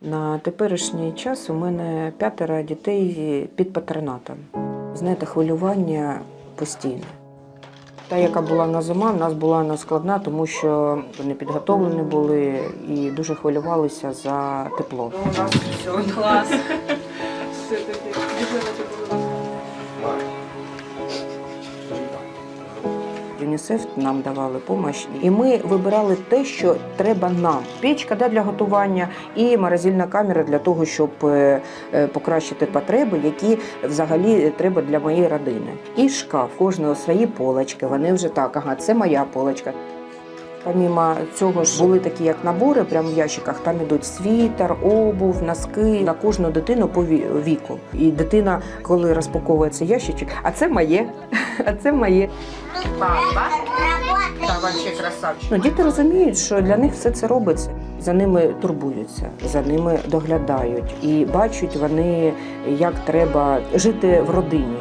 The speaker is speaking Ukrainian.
На теперішній час у мене п'ятеро дітей під патронатом. Знаєте, хвилювання постійне. Та, яка була на зима, в нас була вона складна, тому що вони підготовлені були і дуже хвилювалися за тепло. У нас все Клас. Все-таки дуже ЮНІСЕФ нам давали допомогу, і ми вибирали те, що треба нам. Печка да, для готування і морозильна камера для того, щоб е, е, покращити потреби, які взагалі треба для моєї родини. І шкаф, кожного свої полочки. Вони вже так, ага, це моя полочка. Помімо цього ж були такі як набори, прямо в ящиках. Там ідуть світер, обув, носки на кожну дитину по віку. І дитина, коли розпаковується ящичок, а це моє, а це моє. Папа. Та вообще красавчик. Ну, діти розуміють, що для них все це робиться. За ними турбуються, за ними доглядають і бачать вони, як треба жити в родині.